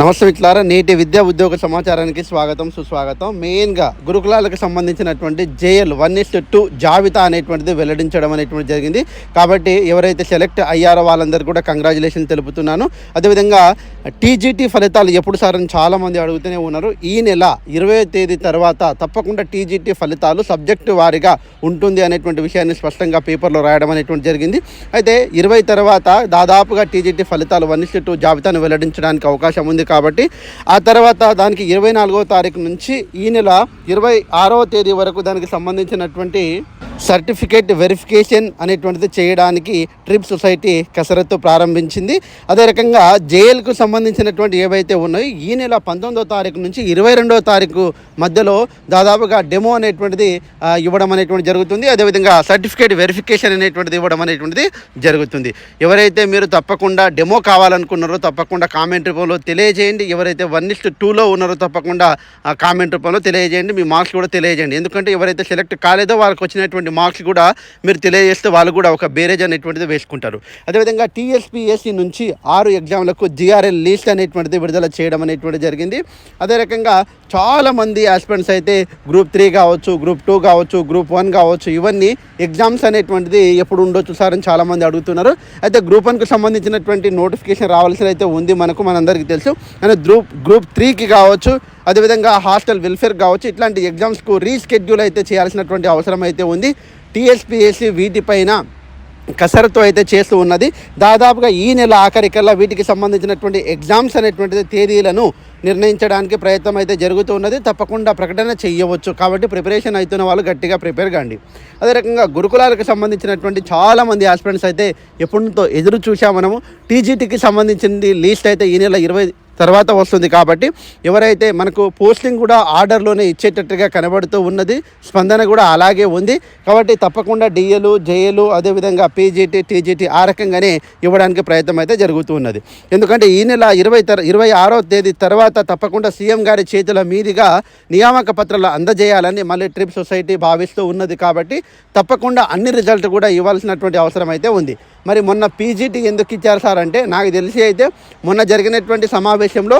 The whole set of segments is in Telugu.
నమస్తే మిత్రులారా నేటి విద్యా ఉద్యోగ సమాచారానికి స్వాగతం సుస్వాగతం. మెయిన్గా గురుకులాలకు సంబంధించినటువంటి జేఎల్ వన్ ఇస్ టూ జాబితా అనేటువంటిది వెల్లడించడం అనేటువంటి జరిగింది. కాబట్టి ఎవరైతే సెలెక్ట్ అయ్యారో వాళ్ళందరూ కూడా కంగ్రాచులేషన్ తెలుపుతున్నాను. అదేవిధంగా టీజీటీ ఫలితాలు ఎప్పుడు సార్ అని చాలామంది అడుగుతూనే ఉన్నారు. ఈ నెల ఇరవై తేదీ తర్వాత తప్పకుండా టీజీటీ ఫలితాలు సబ్జెక్టు వారిగా ఉంటుంది అనేటువంటి విషయాన్ని స్పష్టంగా పేపర్లో రాయడం అనేటువంటి జరిగింది. అయితే ఇరవై తర్వాత దాదాపుగా టీజీటీ ఫలితాలు వన్ ఇస్ టూ జాబితాను వెల్లడించడానికి అవకాశం ఉంది. కాబట్టి ఆ తర్వాత దానికి ఇరవై నాలుగవ తారీఖు నుంచి ఈ నెల ఇరవై ఆరవ తేదీ వరకు దానికి సంబంధించినటువంటి సర్టిఫికేట్ వెరిఫికేషన్ అనేటువంటిది చేయడానికి ట్రిప్ సొసైటీ కసరత్తు ప్రారంభించింది. అదే రకంగా జైలుకు సంబంధించినటువంటి ఏవైతే ఉన్నాయో ఈ నెల పంతొమ్మిదవ తారీఖు నుంచి ఇరవై రెండవ తారీఖు మధ్యలో దాదాపుగా డెమో అనేటువంటిది ఇవ్వడం అనేటువంటి జరుగుతుంది. అదేవిధంగా సర్టిఫికేట్ వెరిఫికేషన్ అనేటువంటిది ఇవ్వడం అనేటువంటిది జరుగుతుంది. ఎవరైతే మీరు తప్పకుండా డెమో కావాలనుకున్నారో తప్పకుండా కామెంట్ రూపంలో తెలియజేయండి. ఎవరైతే వన్ ఇస్ట్ టూలో ఉన్నారో తప్పకుండా కామెంట్ రూపంలో తెలియజేయండి. మీ మార్క్స్ కూడా తెలియజేయండి. ఎందుకంటే ఎవరైతే సెలెక్ట్ కాలేదో వాళ్ళకి వచ్చినటువంటి మార్క్స్ కూడా మీరు తెలియజేస్తే వాళ్ళు కూడా ఒక బేరేజ్ అనేటువంటిది వేసుకుంటారు. అదేవిధంగా టీఎస్పీఎస్సి నుంచి ఆరు ఎగ్జామ్లకు జిఆర్ఎల్ లిస్ట్ అనేటువంటిది విడుదల చేయడం అనేటువంటిది జరిగింది. అదే రకంగా చాలామంది ఆస్పిరెంట్స్ అయితే గ్రూప్ త్రీ కావచ్చు గ్రూప్ టూ కావచ్చు గ్రూప్ వన్ కావచ్చు ఇవన్నీ ఎగ్జామ్స్ అనేటువంటిది ఎప్పుడు ఉండొచ్చు సార్ అని చాలామంది అడుగుతున్నారు. అయితే గ్రూప్ వన్కు సంబంధించినటువంటి నోటిఫికేషన్ రావాల్సిన అయితే ఉంది మనకు మనందరికీ తెలుసు. కానీ గ్రూప్ గ్రూప్ త్రీకి కావచ్చు అదేవిధంగా హాస్టల్ వెల్ఫేర్ కావచ్చు ఇట్లాంటి ఎగ్జామ్స్కు రీస్కెడ్యూల్ అయితే చేయాల్సినటువంటి అవసరం అయితే ఉంది. టీఎస్పీఎస్సీ వీటిపైన కసరత్తు అయితే చేస్తూ ఉన్నది. దాదాపుగా ఈ నెల ఆఖరికల్లా వీటికి సంబంధించినటువంటి ఎగ్జామ్స్ అనేటువంటి తేదీలను నిర్ణయించడానికి ప్రయత్నం అయితే జరుగుతూ ఉన్నది. తప్పకుండా ప్రకటన చేయవచ్చు. కాబట్టి ప్రిపరేషన్ అవుతున్న వాళ్ళు గట్టిగా ప్రిపేర్ కాండి. అదే రకంగా గురుకులాలకు సంబంధించినటువంటి చాలామంది ఆస్పిరెంట్స్ అయితే ఎప్పుడుతో ఎదురు చూసాం మనము. టీజీటీకి సంబంధించింది లీస్ట్ అయితే ఈ నెల ఇరవై తర్వాత వస్తుంది కాబట్టి ఎవరైతే మనకు పోస్టింగ్ కూడా ఆర్డర్లోనే ఇచ్చేటట్టుగా కనబడుతూ ఉన్నది స్పందన కూడా అలాగే ఉంది. కాబట్టి తప్పకుండా డిఏలు జేఏలు అదేవిధంగా పీజీటీ టీజీటీ ఆ రకంగానే ఇవ్వడానికి ప్రయత్నం అయితే జరుగుతూ ఉన్నది. ఎందుకంటే ఈ నెల ఇరవై తర ఇరవై ఆరో తేదీ తర్వాత తప్పకుండా సీఎం గారి చేతుల మీదుగా నియామక పత్రాలు అందజేయాలని మళ్ళీ ట్రిప్ సొసైటీ భావిస్తూ ఉన్నది కాబట్టి తప్పకుండా అన్ని రిజల్ట్ కూడా ఇవ్వాల్సినటువంటి అవసరం అయితే ఉంది. మరి మొన్న పీజీటీ ఎందుకు ఇచ్చారు సార్ అంటే నాకు తెలిసి అయితే మొన్న జరిగినటువంటి సమావేశంలో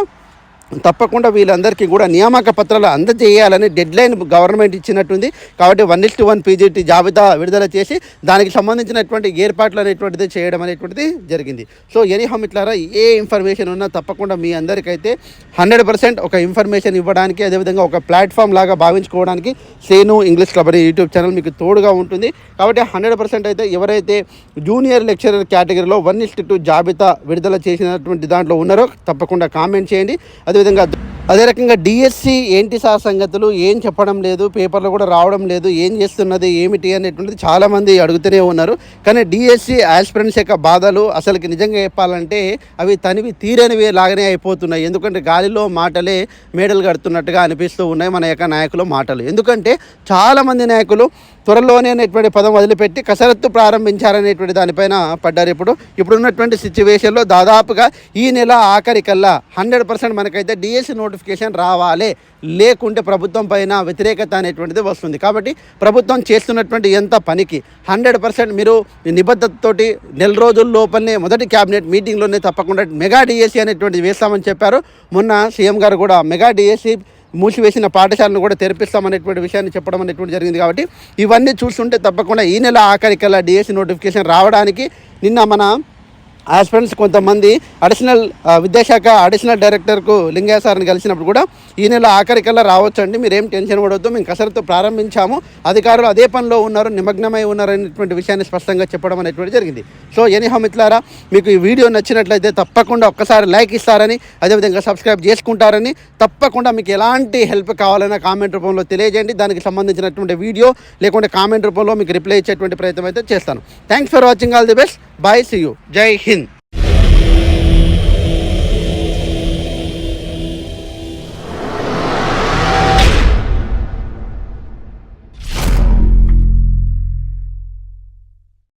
తప్పకుండా వీళ్ళందరికీ కూడా నియామక పత్రాలు అందజేయాలని డెడ్ లైన్ గవర్నమెంట్ ఇచ్చినట్టుంది. కాబట్టి వన్ ఇస్ట్ వన్ పీజీటీ జాబితా విడుదల చేసి దానికి సంబంధించినటువంటి ఏర్పాట్లు అనేటువంటిది చేయడం అనేటువంటిది జరిగింది. సో ఎనీ ఇట్లారా ఏ ఇన్ఫర్మేషన్ ఉన్నా తప్పకుండా మీ అందరికైతే హండ్రెడ్ పర్సెంట్ ఒక ఇన్ఫర్మేషన్ ఇవ్వడానికి అదేవిధంగా ఒక ప్లాట్ఫామ్ లాగా భావించుకోవడానికి సేను ఇంగ్లీష్ క్లబ్ అనే యూట్యూబ్ ఛానల్ మీకు తోడుగా ఉంటుంది. కాబట్టి హండ్రెడ్ పర్సెంట్ అయితే ఎవరైతే జూనియర్ లెక్చరర్ కేటగిరీలో వన్ ఇస్ట్ టూ జాబితా విడుదల చేసినటువంటి దాంట్లో ఉన్నారో తప్పకుండా కామెంట్ చేయండి. అదేవిధంగా అదే రకంగా డిఎస్సి ఏంటి సార్ సంగతులు? ఏం చెప్పడం లేదు? పేపర్లో కూడా రావడం లేదు. ఏం చేస్తున్నది? ఏమిటి అనేటువంటిది చాలామంది అడుగుతూనే ఉన్నారు. కానీ డిఎస్సి ఆస్పిరెంట్స్ యొక్క బాధలు అసలుకి నిజంగా చెప్పాలంటే అవి తనివి తీరనివి లాగానే అయిపోతున్నాయి. ఎందుకంటే గాలిలో మాటలే మేడలు కడుతున్నట్టుగా అనిపిస్తూ ఉన్నాయి మన యొక్క నాయకుల మాటలు. ఎందుకంటే చాలామంది నాయకులు త్వరలోనే అనేటువంటి పదం వదిలిపెట్టి కసరత్తు ప్రారంభించారనేటువంటి దానిపైన పడ్డారు ఇప్పుడు. ఇప్పుడున్నటువంటి సిచ్యువేషన్లో దాదాపుగా ఈ నెల ఆఖరికల్లా హండ్రెడ్ పర్సెంట్ మనకైతే డిఎస్సి నోటిఫికేషన్ రావాలి. లేకుంటే ప్రభుత్వం పైన వ్యతిరేకత అనేటువంటిది వస్తుంది. కాబట్టి ప్రభుత్వం చేస్తున్నటువంటి ఎంత పనికి హండ్రెడ్ పర్సెంట్ మీరు నిబద్ధతతోటి నెల రోజుల లోపలనే మొదటి క్యాబినెట్ మీటింగ్లోనే తప్పకుండా మెగా డిఎస్సి అనేటువంటిది వేస్తామని చెప్పారు. మొన్న సీఎం గారు కూడా మెగా డిఎస్సి మూసివేసిన పాఠశాలను కూడా తెరిపిస్తామనేటువంటి విషయాన్ని చెప్పడం అనేటువంటి జరిగింది కాబట్టి ఇవన్నీ చూస్తుంటే తప్పకుండా ఈ నెల ఆఖరికల్లా డిఎస్సి నోటిఫికేషన్ రావడానికి నిన్న మన ఆస్పిరెంట్స్ కొంతమంది అడిషనల్ విద్యాశాఖ అడిషనల్ డైరెక్టర్కు లింగయ్య సార్ని కలిసినప్పుడు కూడా ఈ నెల ఆఖరికల్లా రావచ్చు అండి మీరేం టెన్షన్ పడవద్దు మేము కసరత్తు ప్రారంభించాము. అధికారులు అదే పనిలో ఉన్నారు నిమగ్నమై ఉన్నారు అనేటువంటి విషయాన్ని స్పష్టంగా చెప్పడం అనేటువంటి జరిగింది. సో ఎనీహో మిత్రులారా మీకు ఈ వీడియో నచ్చినట్లయితే తప్పకుండా ఒక్కసారి లైక్ ఇస్తారని అదేవిధంగా సబ్స్క్రైబ్ చేసుకుంటారని తప్పకుండా మీకు ఎలాంటి హెల్ప్ కావాలన్నా కామెంట్ రూపంలో తెలియజేయండి. దానికి సంబంధించినటువంటి వీడియో లేకుంటే కామెంట్ రూపంలో మీకు రిప్లై ఇచ్చేటువంటి ప్రయత్నం అయితే చేస్తాను. Thanks for watching all the best bye see you Jai Hind